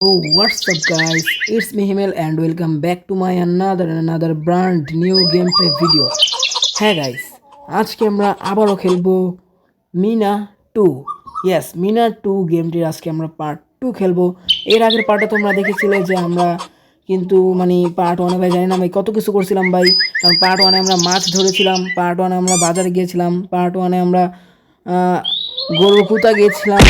Oh, what's up, guys? It's me Himel, and welcome back to my another another brand new gameplay video. হ্যাঁ guys আজকে আমরা আবারও খেলব Mina two yes Mina two গেমটির আজকে আমরা part two খেলব এর আগের পার্টে তোমরা দেখেছিলে যে আমরা কিন্তু মানে পার্ট ওয়ানে ভাই জানি না ভাই কত কিছু করছিলাম ভাই কারণ পার্ট ওয়ানে আমরা মাছ ধরেছিলাম পার্ট ওয়ানে আমরা বাজারে গিয়েছিলাম পার্ট ওয়ানে আমরা গরুর কুতা গিয়েছিলাম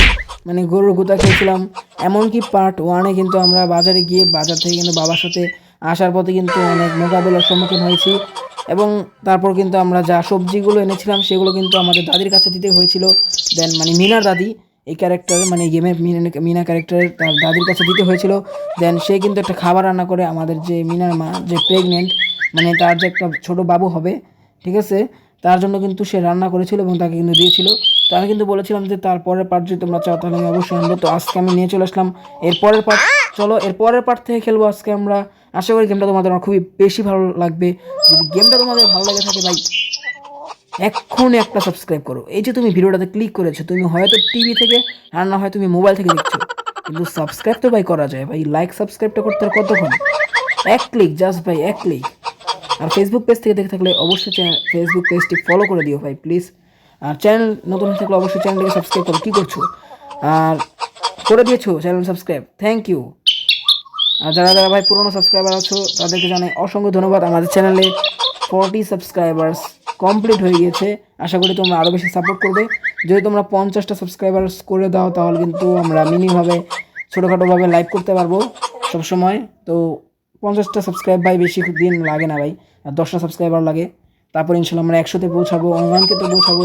মানে গরুর কুতা খেয়েছিলাম। এমনকি পার্ট ওয়ানে কিন্তু আমরা বাজারে গিয়ে বাজার থেকে কিন্তু বাবার সাথে আসার পথে কিন্তু অনেক মোকাবেলার সম্মুখীন হয়েছি। এবং তারপর কিন্তু আমরা যা সবজিগুলো এনেছিলাম, সেগুলো কিন্তু আমাদের দাদির কাছে দিতে হয়েছিল। দেন মানে মিনার দাদি, এই ক্যারেক্টার মানে গেমের মিনা মিনা ক্যারেক্টারের তার দাদির কাছে দিতে হয়েছিল। দেন সে কিন্তু একটা খাবার রান্না করে আমাদের যে মিনার মা, যে প্রেগনেন্ট মানে তার যে একটা ছোট বাবু হবে, ঠিক আছে? তার জন্য কিন্তু সে রান্না করেছিল এবং তাকে কিন্তু দিয়েছিল। তো আমি কিন্তু বলেছিলাম যে তার পরের পার্ট যদি তোমরা চাও তাহলে আমি অবশ্যই আনব। তো আজকে আমি নিয়ে চলে আসলাম। এর পরের পার্ট চলো, এর পরের পার্ট থেকে খেলব আজকে আমরা। আশা করি গেমটা তোমাদের আমার খুবই বেশি ভালো লাগবে। যদি গেমটা তোমাদের ভালো লাগে থাকে ভাই, এক্ষুনি একটা সাবস্ক্রাইব করো। এই যে তুমি ভিডিওটাতে ক্লিক করেছ, তুমি হয়তো টিভি থেকে আর না হয় তুমি মোবাইল থেকে দেখছ। কিন্তু সাবস্ক্রাইব তো ভাই করা যায়। ভাই লাইক সাবস্ক্রাইবটা করতে আর কতক্ষণ? এক ক্লিক জাস্ট ভাই, এক ক্লিক আর ফেসবুক পেজ থেকে দেখে থাকলে অবশ্যই ফেসবুক পেজটি ফলো করে দিও ভাই প্লিজ আর চ্যানেল নতুন থাকলে অবশ্যই চ্যানেলটিকে সাবস্ক্রাইব করো। কী করছ? আর করে দিয়েছ চ্যানেল সাবস্ক্রাইব থ্যাংক ইউ আর যারা যারা ভাই পুরনো সাবস্ক্রাইবার আছো, তাদেরকে জানাই অসংখ্য ধন্যবাদ। আমাদের চ্যানেলে ফর্টি সাবস্ক্রাইবার্স কমপ্লিট হয়ে গিয়েছে। আশা করি তোমরা আরও বেশি সাপোর্ট করবে। যদি তোমরা পঞ্চাশটা সাবস্ক্রাইবার্স করে দাও, তাহলে কিন্তু আমরা মিনিভাবে ছোটোখাটোভাবে লাইভ করতে পারব সবসময়। তো পঞ্চাশটা সাবস্ক্রাইব ভাই, বেশি দিন লাগে না ভাই। আর দশটা সাবস্ক্রাইবার লাগে। তারপর ইনশাল্লাহ আমরা একশোতে পৌঁছাবো, অনলাইনকে তো পৌঁছাবো,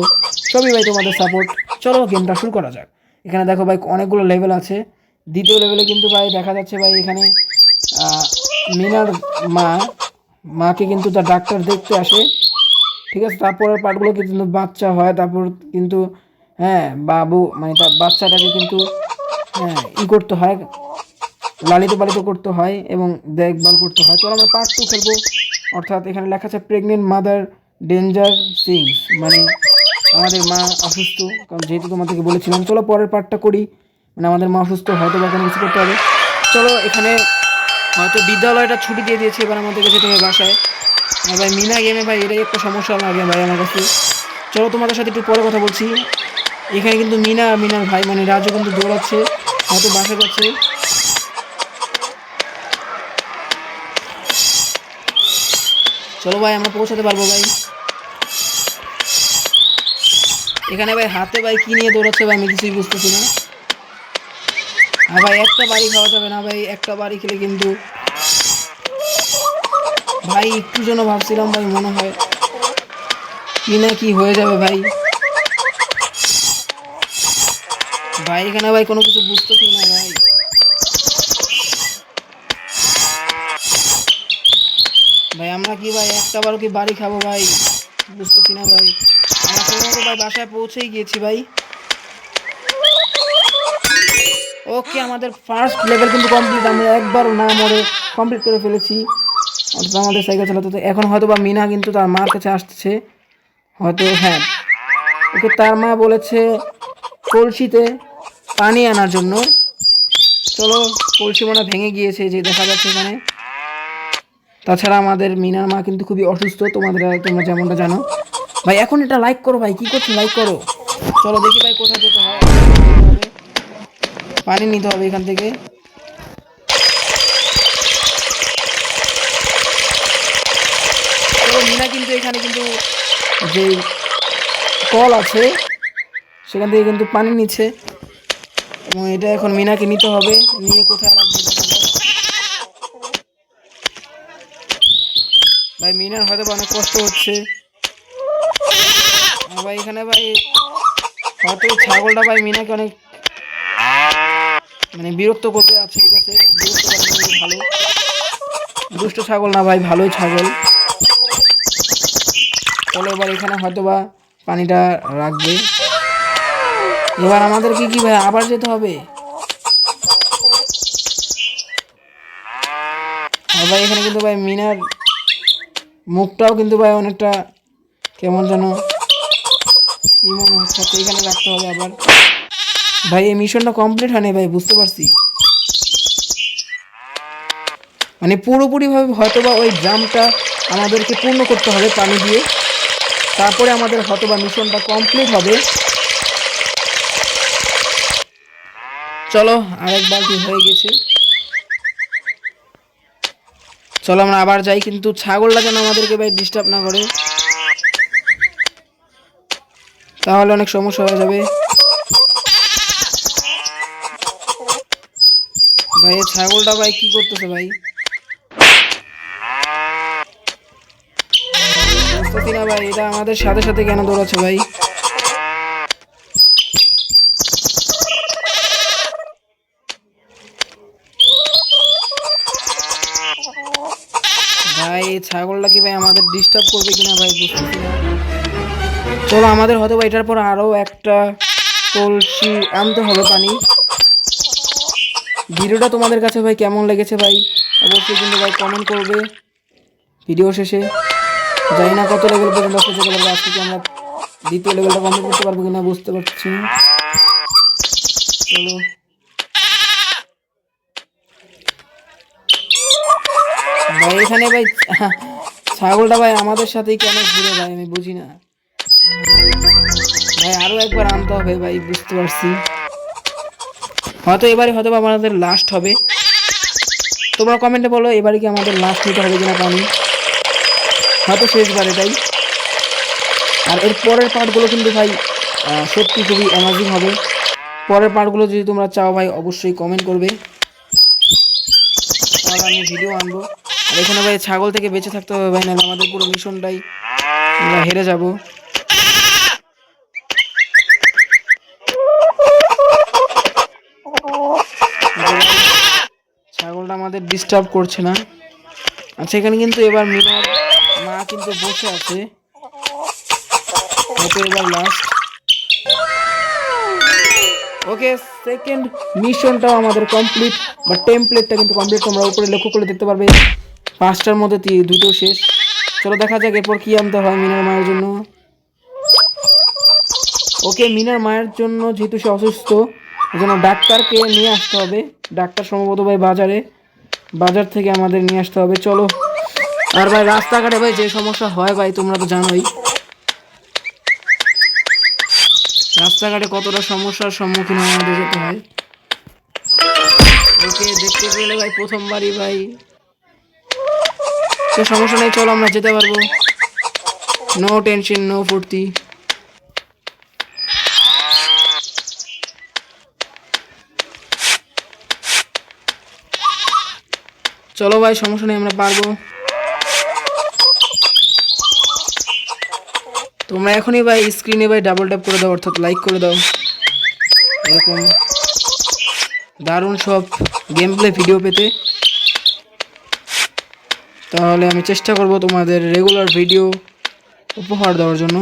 সবই ভাই তোমাদের সাপোর্ট চলো গেমটা শুরু করা যাক। এখানে দেখো ভাই অনেকগুলো লেভেল আছে। দ্বিতীয় লেভেলে কিন্তু ভাই দেখা যাচ্ছে ভাই এখানে মিনার মা, মাকে কিন্তু তার ডাক্তার দেখতে আসে। ঠিক আছে, তারপরের পার্টগুলো কিন্তু বাচ্চা হয়। তারপর কিন্তু হ্যাঁ বাবু মানে তার বাচ্চাটাকে কিন্তু হ্যাঁ ই করতে হয় লালিত পালিত করতে হয় এবং দেখভাল করতে হয়। চলো আমরা পার্ট টু খেলব। অর্থাৎ এখানে লেখা আছে প্রেগনেন্ট মাদার ডেঞ্জার সিংস মানে আমাদের মা অসুস্থ, কারণ যেহেতু তোমাদেরকে বলেছিলাম, চলো পরের পার্টটা করি। মানে আমাদের মা অসুস্থ, হয়তো বা কিছু করতে হবে। চলো এখানে হয়তো বিদ্যালয়টা ছুটি দিয়ে দিয়েছে, এবার আমাদেরকে যেতে হবে বাসায়। আর ভাই, মিনা গেমে ভাই, এটাই একটা সমস্যা লাগে ভাই, আমার কাছে। চলো তোমাদের সাথে একটু পরে কথা বলছি। এখানে কিন্তু মিনা, মিনার ভাই মানে রাজু কিন্তু দৌড়াচ্ছে, হয়তো বাসা যাচ্ছে। চলো ভাই, আমরা পৌঁছাতে পারব ভাই। এখানে ভাই হাতে ভাই কি নিয়ে দৌড়াচ্ছে ভাই, আমি কিছুই বুঝতেছি না। আর ভাই, একটা বাড়ি খাওয়া যাবে না ভাই, একটা বাড়ি খেলে কিন্তু ভাই, একটু জন্য ভাবছিলাম ভাই, মনে হয় কি না কি হয়ে যাবে ভাই। ভাই, এখানে ভাই কোনো কিছু বুঝতেছি না ভাই। ভাই, আমরা কি ভাই একটা বারো কি বাড়ি খাব ভাই? বুঝতেছি না ভাই। আমরা ভাই বাসায় পৌঁছেই গিয়েছি ভাই। ওকে, আমাদের ফার্স্ট লেভেল কিন্তু কমপ্লিট আমরা একবারও না মরে কমপ্লিট করে ফেলেছি। অর্থাৎ আমাদের সাইকেল চালাতে হতো এখন হয়তো বা মিনা কিন্তু তার মার কাছে আসছে। হয়তো হ্যাঁ। ওকে, তার মা বলেছে কলসিতে পানি আনার জন্য। চলো, কলসি মনে ভেঙে গিয়েছে, যে দেখা যাচ্ছে এখানে। তাছাড়া আমাদের মিনার মা কিন্তু খুবই অসুস্থ, তোমাদের, তোমরা যেমনটা জানো। ভাই, এখন এটা লাইক করো ভাই, কি করছ? লাইক করো। চলো দেখি ভাই কোথায় যেতে হয়। পানি নিতে হবে এখান থেকে। মিনা কিন্তু এখানে কিন্তু যে কল আছে, সেখান থেকে কিন্তু পানি নিচ্ছে। এবং এটা এখন মিনাকে নিতে হবে, নিয়ে কোথায় রাখবে দেখা যাক। ভাই মিনার হয়তো অনেক কষ্ট হচ্ছে। ভাই, এখানে ভাই, হয়তো ছাগলটা ভাই মিনাকে অনেক মানে বিরক্ত করতে আছে ঠিক আছে ভালো। দুষ্ট ছাগল না ভাই, ভালোই ছাগল। চলো এবার এখানে হয়তো বা পানিটা রাখবে। এবার আমাদেরকে কি কি ভাই, আবার যেতে হবে? ভাই, এখানে কিন্তু ভাই মিনার মুখটাও কিন্তু ভাই অনেকটা কেমন যেন ই মনে হচ্ছে। এখানে রাখতে হবে আবার। ভাই, এই মিশনটা কমপ্লিট হয়নি ভাই, বুঝতে পারছি। মানে পুরোপুরিভাবে হয়তো বা ওই ড্রামটা আমাদেরকে পূর্ণ করতে হবে পানি দিয়ে। তারপরে আমাদের হয়তো বা মিশনটা কমপ্লিট হবে। চলো, আরেক বালতি হয়ে গেছে। চলো আমরা আবার যাই, কিন্তু ছাগলটা যেন আমাদেরকে ভাই ডিস্টার্ব না করে। তাহলে অনেক সমস্যা হয়ে যাবে। ভাই ছাগলটা ভাই কি করতেছে ভাই? ভাই, এটা আমাদের সাথে সাথে কেন দৌড়াচ্ছে ভাই ভাই এই ছাগলটা কি ভাই আমাদের ডিস্টার্ব করবে কিনা ভাই বুঝতেছি না। চলো, আমাদের হয়তো বা এটার পর আরও একটা কলসি আনতে হবে পানি। ভিডিওটা তোমাদের কাছে ভাই কেমন লেগেছে ভাই? অবশ্যই কিন্তু ভাই কমেন্ট করবে। ভিডিও শেষে। জানি না কত লেভেল পর্যন্ত আসতে যেতে পারব আজকে আমরা দ্বিতীয় লেভেলটা কমপ্লিট করতে পারব কিনা বুঝতে পারছি চলো। ভাই, এখানে ভাই, ছাগলটা ভাই আমাদের সাথেই কেন ঘুরে ভাই, আমি বুঝি না। ভাই, আরও একবার আনতে হবে ভাই, বুঝতে পারছি। হয়তো এবারে হয়তো আমাদের লাস্ট হবে। তোমরা কমেন্টে বলো, এবারে কি আমাদের লাস্ট নিতে হবে কিনা পানি হয়তো শেষবার, তাই। আর এর পরের পার্টগুলো কিন্তু ভাই সত্যি খুবই অ্যামাজিং হবে। পরের পার্টগুলো যদি তোমরা চাও ভাই, অবশ্যই কমেন্ট করবে। তাহলে আমি ভিডিও আনব। আর এখানে ভাই ছাগল থেকে বেঁচে থাকতে হবে ভাই, নাহলে আমাদের পুরো মিশনটাই আমরা হেরে যাব। ছাগলটা আমাদের ডিস্টার্ব করছে না। আচ্ছা এখানে কিন্তু এবার মিনার মা কিন্তু বসে আছে। হয়তো এবার লাস্ট ওকে সেকেন্ড মিশনটাও আমাদের কমপ্লিট বা টেমপ্লেটটা কিন্তু কমপ্লিট তোমরা উপরে লক্ষ্য করে দেখতে পারবে। পাঁচটার মধ্যে দুটো শেষ। চলো দেখা যাক এরপর কি আনতে হয় মিনার মায়ের জন্য। ওকে, মিনার মায়ের জন্য যেহেতু সে অসুস্থ জন্য ডাক্তারকে নিয়ে আসতে হবে। ডাক্তার সম্ভবত ভাই বাজারে। বাজার থেকে আমাদের নিয়ে আসতে হবে। চলো। আর ভাই, রাস্তাঘাটে ভাই যে সমস্যা হয় ভাই, তোমরা তো জানোই। রাস্তাঘাটে কতটা সমস্যার সম্মুখীন আমাদের যেতে হয়। ওকে, দেখতে পেলে ভাই প্রথমবারই ভাই। তো সমস্যা নেই চলো, আমরা যেতে পারব। নো টেনশন নো ফুর্তি। চলো ভাই সমস্যা নেই আমরা পারব। তোমরা এখনই ভাই স্ক্রিনে ভাই ডাবল ট্যাপ করে দাও, অর্থাৎ লাইক করে দাও। এরকম দারুণ সব গেম প্লে ভিডিও পেতে। তাহলে আমি চেষ্টা করব তোমাদের রেগুলার ভিডিও উপহার দেওয়ার জন্য।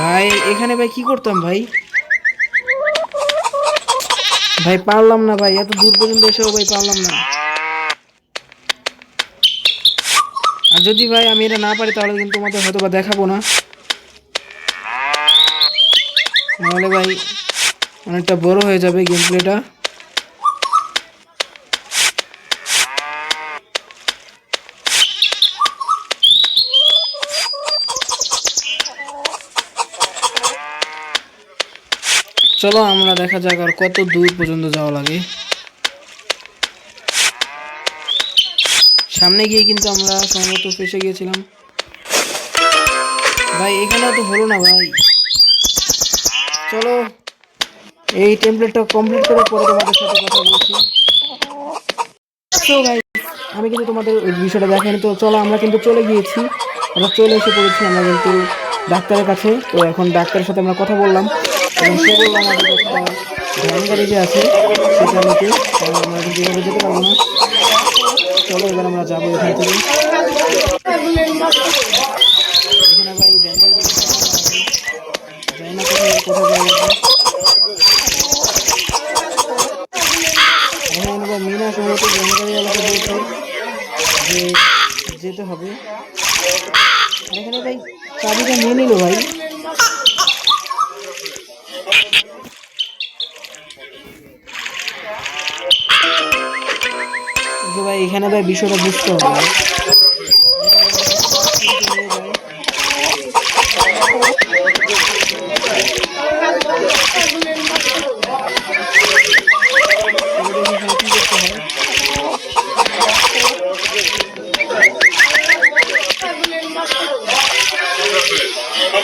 ভাই, এখানে ভাই কি করতাম ভাই? ভাই, পারলাম না ভাই, এত দূর পর্যন্ত এসেও ভাই পারলাম না। আর যদি ভাই আমি এটা না পারি, তাহলে কিন্তু তোমাদের হয়তো বা দেখাবো না। নাহলে ভাই অনেকটা বড় হয়ে যাবে গেম প্লেটা চলো আমরা দেখা যাক আর কত দূর পর্যন্ত যাওয়া লাগে। সামনে গিয়ে কিন্তু আমরা সম্ভবত ফেসে গিয়েছিলাম। ভাই এখানেও তো হলো না ভাই। চলো। এই টেমপ্লেটটা কমপ্লিট করে পরে তোমাদের সাথে কথা বলছি। So guys, আমি কিন্তু তোমাদের বিষয়টা দেখাইনি। তো চলো আমরা কিন্তু চলে গিয়েছি। আমরা চলে এসে পড়েছি আমরা কিন্তু ডাক্তারের কাছে। তো এখন ডাক্তারের সাথে আমরা কথা বললাম। এবং সে বললাম আমাদের যে আছে সেটা কারণ আমরা এভাবে যেতে পারব না। চলো এবার আমরা যাব এখান থেকে। ভাই কোথায় এখানে নেব মিনা সমত জঙ্গলি যেতে হবে। এখানে তাই চাবিটা নিয়ে নিল ভাই। ভাই এখানে ভাই বিষয়টা বুঝতে হবে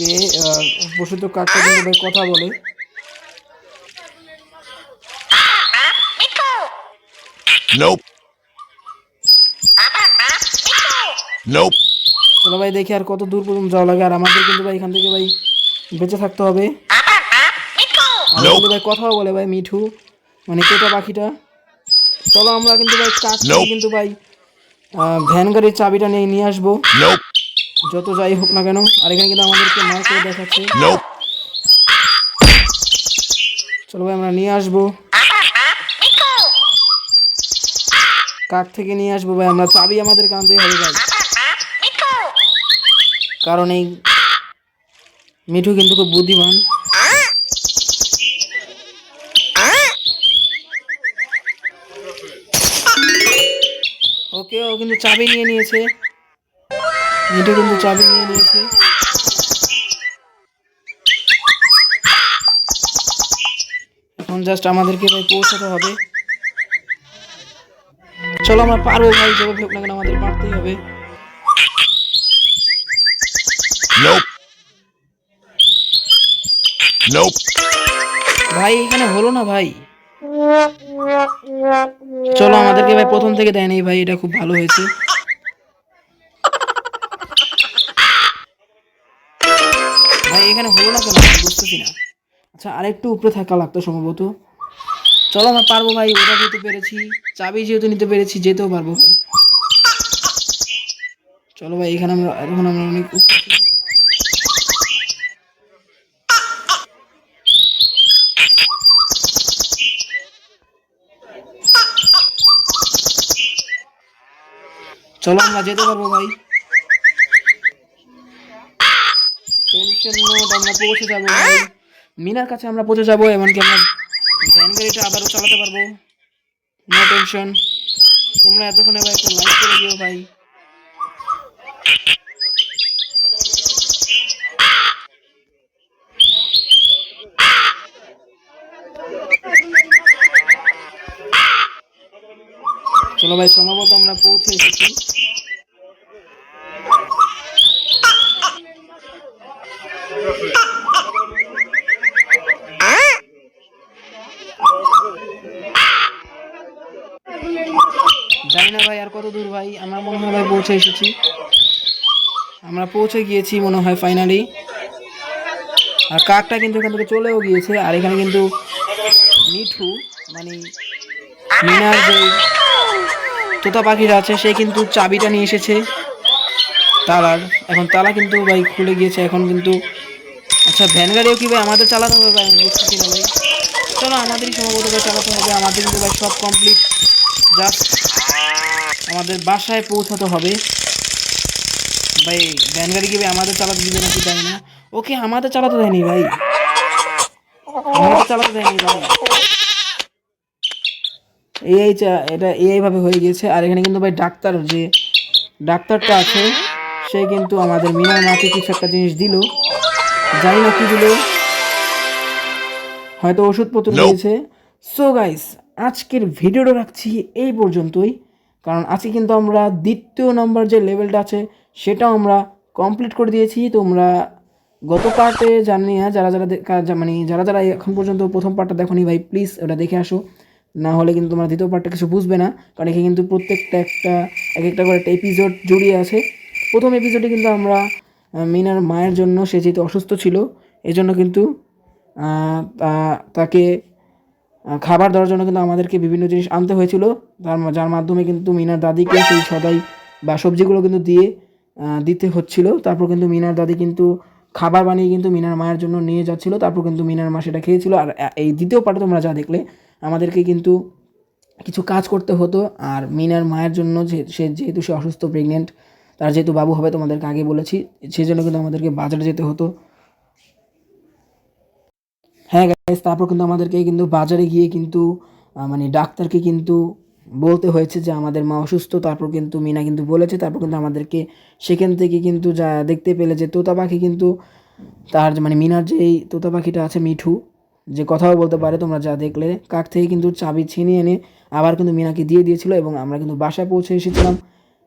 ওকে বসিত কাকটা কিন্তু ভাই কথা বলে. চলো ভাই দেখি আর কত দূর পর্যন্ত যাওয়া লাগে। আর আমাদের কিন্তু ভাই এখান থেকে ভাই বেঁচে থাকতে হবে। ভাই কথাও বলে ভাই মিঠু। মানে কেটা পাখিটা? চলো আমরা কিন্তু ভাই কিন্তু ভাই ভ্যান গাড়ির চাবিটা নিয়ে নিয়ে আসব. যত যাই হোক না কেন আর এখানে কিন্তু আমাদেরকে মার করে দেখাচ্ছে। চলো ভাই আমরা নিয়ে আসব। কাক থেকে নিয়ে আসব ভাই আমরা চাবি আমাদের আনতেই হবে ভাই। কারণ এই মিঠু কিন্তু খুব বুদ্ধিমান। ওকে ও কিন্তু চাবি নিয়ে নিয়েছে। মিঠু কিন্তু চাবি নিয়ে নিয়েছে। এখন জাস্ট আমাদেরকে ভাই পৌঁছাতে হবে। চলো আমরা পারব ভাই যেভাবে হোক না কেন আমাদের পারতেই হবে. ভাই এখানে হলো না ভাই। চলো আমাদেরকে ভাই প্রথম থেকে দেয়নি ভাই এটা খুব ভালো হয়েছে। এখানে হলো না কেন? বুঝতেছি না। আচ্ছা আরেকটু উপরে থাকা লাগতো সম্ভবত। চলো, আমরা পারব ভাই, ওটা যেহেতু পেরেছি। চাবি যেহেতু নিতে পেরেছি, যেতেও পারব ভাই। চলো ভাই, এখানে আমরা, এখন আমরা অনেক চলো, আমরা যেতে পারব ভাই। নোট আমরা পৌঁছে যাব। মিনার কাছে আমরা পৌঁছে যাব, এমনকি আমরা ভ্যান গাড়িটা আবারও চালাতে পারব। নো টেনশন তোমরা এতক্ষণে ভাই একটা লাইক করে দিও ভাই। চলো ভাই, সম্ভবত আমরা পৌঁছে এসেছি। জানি না ভাই আর কত দূর ভাই, আমরা মনে হয় পৌঁছে এসেছি। আমরা পৌঁছে গিয়েছি মনে হয় ফাইনালি আর কাকটা কিন্তু এখান থেকে চলেও গিয়েছে, আর এখানে কিন্তু মিঠু মানে মিনার যে তোতা পাখিরা আছে, সে কিন্তু চাবিটা নিয়ে এসেছে। তালার এখন তালা কিন্তু ভাই খুলে গিয়েছে, এখন কিন্তু আচ্ছা ভ্যান গাড়িও কি ভাই আমাদের চালাতে হবে ভাই? আমি বুঝতেছি না ভাই। চলো, আমাদেরই সম্ভবত ভাই, চালাতে হবে। আমাদের কিন্তু ভাই সব কমপ্লিট জাস্ট আমাদের বাসায় পৌঁছাতে হবে। ভাই, ভ্যান গাড়ি কি ভাই আমাদের চালাতে দিবে নাকি জানি না। ওকে, আমাদের চালাতে দেয়নি ভাই। আমাদের চালাতে দেয়নি ভাই। এই এটা এইভাবে হয়ে গিয়েছে। আর এখানে কিন্তু ভাই ডাক্তার যে, ডাক্তারটা আছে, সে কিন্তু আমাদের মিনার মাকে কিছু একটা জিনিস দিল। জানি না কি দিল। হয়তো ওষুধপত্র. দিয়েছে সো গাইস আজকের ভিডিওটা রাখছি এই পর্যন্তই। কারণ আজকে কিন্তু আমরা দ্বিতীয় নাম্বার যে লেভেলটা আছে সেটাও আমরা কমপ্লিট করে দিয়েছি। তোমরা গত পার্টে জানি না যারা যারা মানে যারা যারা এখন পর্যন্ত প্রথম পার্টটা দেখোনি ভাই প্লিজ ওটা দেখে আসো। না হলে কিন্তু তোমরা দ্বিতীয় পার্টটা কিছু বুঝবে না কারণ এখানে কিন্তু প্রত্যেকটা একটা এক একটা করে একটা এপিসোড জড়িয়ে আছে। প্রথম এপিসোডে কিন্তু আমরা মিনার মায়ের জন্য সে যেহেতু অসুস্থ ছিল, এজন্য কিন্তু তাকে খাবার দেওয়ার জন্য কিন্তু আমাদেরকে বিভিন্ন জিনিস আনতে হয়েছিল। তার যার মাধ্যমে কিন্তু মিনার দাদিকে সেই সদাই বা সবজিগুলো কিন্তু দিয়ে দিতে হচ্ছিল। তারপর কিন্তু মিনার দাদি কিন্তু খাবার বানিয়ে কিন্তু মিনার মায়ের জন্য নিয়ে যাচ্ছিল। তারপর কিন্তু মিনার মা সেটা খেয়েছিল। আর এই দ্বিতীয় পার্টে তোমরা যা দেখলে, আমাদেরকে কিন্তু কিছু কাজ করতে হতো। আর মিনার মায়ের জন্য যে, সে যেহেতু সে অসুস্থ প্রেগনেন্ট তার যেহেতু বাবু হবে তোমাদেরকে আগে বলেছি সেই জন্য কিন্তু আমাদেরকে বাজারে যেতে হতো। হ্যাঁ গাইস তারপর কিন্তু আমাদেরকে কিন্তু বাজারে গিয়ে কিন্তু মানে ডাক্তারকে কিন্তু বলতে হয়েছে যে আমাদের মা অসুস্থ, তারপর কিন্তু মিনা কিন্তু বলেছে, তারপর কিন্তু আমাদেরকে সেখান থেকে কিন্তু যা দেখতে পেলে যে তোতা পাখি কিন্তু তার মানে মিনার যে এই তোতা পাখিটা আছে মিঠু, যে কথাও বলতে পারে, তোমরা যা দেখলে। কাক থেকে কিন্তু চাবি ছিনিয়ে এনে আবার কিন্তু মিনাকে দিয়ে দিয়েছিল এবং আমরা কিন্তু বাসায় পৌঁছে এসেছিলাম।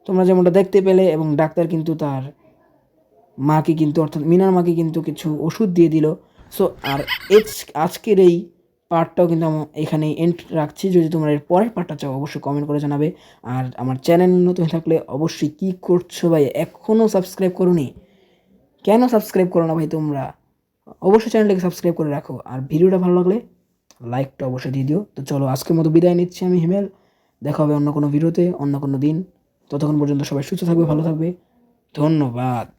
তোমরা যেমনটা দেখতে পেলে এবং ডাক্তার কিন্তু তার মাকে কিন্তু, অর্থাৎ মিনার মাকে কিন্তু কিছু ওষুধ দিয়ে দিল। সো আর আজকের এই পার্টটাও কিন্তু আমি এখানে এন্ড রাখছি। যদি তোমরা এর পরের পার্টটা চাও, অবশ্যই কমেন্ট করে জানাবে। আর আমার চ্যানেল নতুন থাকলে অবশ্যই কী করছ ভাই এখনও সাবস্ক্রাইব করোনি? কেন সাবস্ক্রাইব করো না ভাই তোমরা? অবশ্যই চ্যানেলটাকে সাবস্ক্রাইব করে রাখো। আর ভিডিওটা ভালো লাগলে লাইকটা অবশ্যই দিয়ে দিও। তো চলো, আজকের মতো বিদায় নিচ্ছি আমি, হিমেল। দেখা হবে অন্য কোনো ভিডিওতে অন্য কোনো দিন। ততক্ষণ পর্যন্ত সবাই সুস্থ থাকবে ভালো থাকবে। ধন্যবাদ।